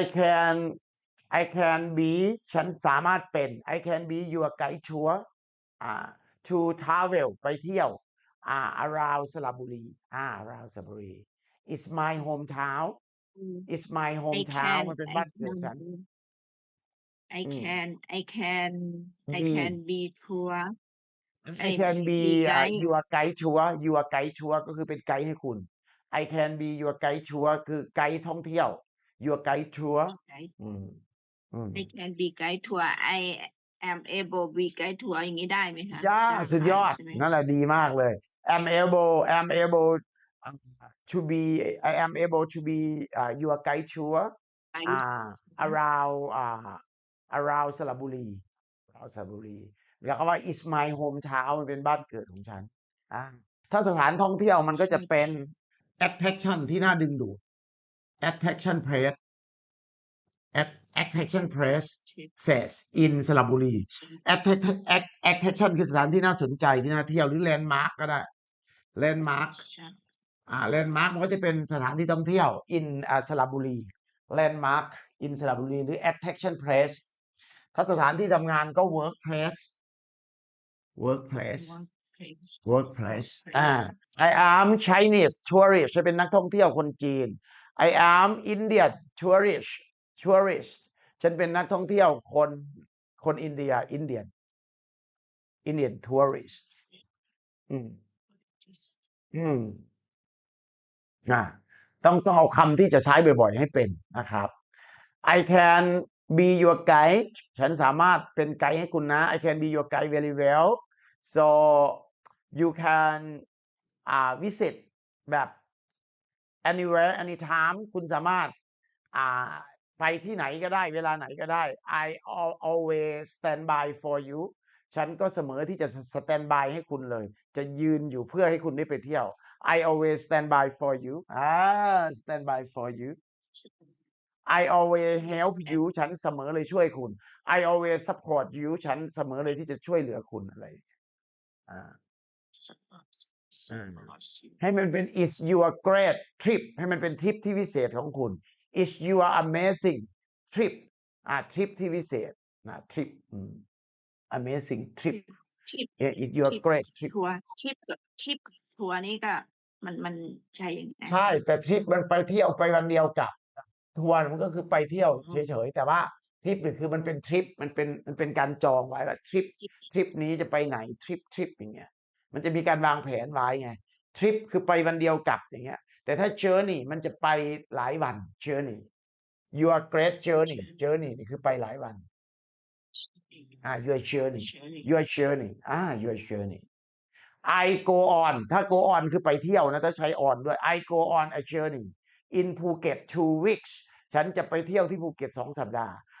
I can I can be ฉันสามารถเป็น I can be your guide tour อ่า to travel ไปเที่ยวอ่า around สระบุรีอ่า around สระบุรี It's my hometown อืม It's my I hometown can มันเป็น I บ้านเกิด can ฉัน I อืม can I can I ดี can be tour I can be be อ่า guide your guide tour your guide tour ก็คือเป็นไกด์ให้คุณ I can be your guide tour คือไกด์ท่องเที่ยว your guide tour guide อืมอืม I can be guide tour I am able be guide tour อย่างนี้ได้ไหมคะจ้าได้สุดยอด ใช่ไหมนั่นแหละดีมากเลย am able am able uh, to be I am able to be uh, your guide tour Guide อ่า around อ่า around สระบุรี around สระบุรี แล้วก็ว่า is my hometown มันเป็นบ้านเกิดของฉันอ่าถ้าสถานท่องเที่ยวมันก็จะเป็น attraction ที่น่าดึงดูด attraction place At- attraction place ชิป says in สระบุรี attraction at- attraction คือสถานที่น่าสนใจที่น่าเที่ยวหรือ landmark ก็ได้ landmark อ่า landmark มันก็จะเป็นสถานที่ท่องเที่ยว in อ่าสระบุรี landmark in สระบุรีหรือ attraction place ถ้าสถานที่ทำงานก็ workplace workplace workplace workplace อ่า workplace I am Chinese tourist จะเป็นนักท่องเที่ยวคนจีน I am Indian tourist tourist ฉันเป็นนักท่องเที่ยวคนคนอินเดีย Indian Indian tourist อืมอืมอ่าต้องต้องเอาคำที่จะใช้บ่อยๆ ให้เป็นนะครับ I can be your guide ฉันสามารถเป็นไกด์ให้คุณนะ I can be your guide very well so you can อ่า visit แบบ anywhere anytime คุณสามารถอ่าไปที่ไหนก็ได้เวลาไหนก็ได้ I al- always stand by for you ฉันก็เสมอที่จะ stand by ให้คุณเลย จะยืนอยู่เพื่อให้คุณได้ไปเที่ยว I always stand by for you อ่า stand by for you I always help you ฉันเสมอเลยช่วยคุณ I always support you ฉันเสมอเลยที่จะช่วยเหลือคุณอะไรอย่า งเงี้ยอ่า support อืม support you ให้มันเป็น is your great trip ให้มันเป็นทริปที่พิเศษของคุณ is your amazing trip อ่าทริปที่พิเศษนะทริป amazing trip ชิป yeah, is your ชิป great trip ทัวร์ชิปกับชิปกับทัวร์นี่ก็มันมันใช่ยังไงใช่แต่ทริปมันไปเที่ยวไปวันเดียวกลับทัวร์มันก็คือไปเที่ยวอ๋อเฉยๆแต่ว่าทริปนี่คือมันเป็นทริปมันเป็นมันเป็นการจองไว้ว่าทริปชิปทริปนี้จะไปไหนทริปทริปอย่างเงี้ย มันจะมีการวางแผนไว้ไงทริปคือไปวันเดียวกลับอย่างเงี้ย แต่ถ้า journey มันจะไปหลายวัน journey your great journey journey นี่คือไปหลายวันอ่า your journey your journey อ่า your journey I go on ถ้า go on คือไปเที่ยวนะ ถ้าใช้ on ด้วย I go on a journey in Phuket two weeks ฉันจะไปเที่ยวที่ภูเก็ตสองสัปดาห์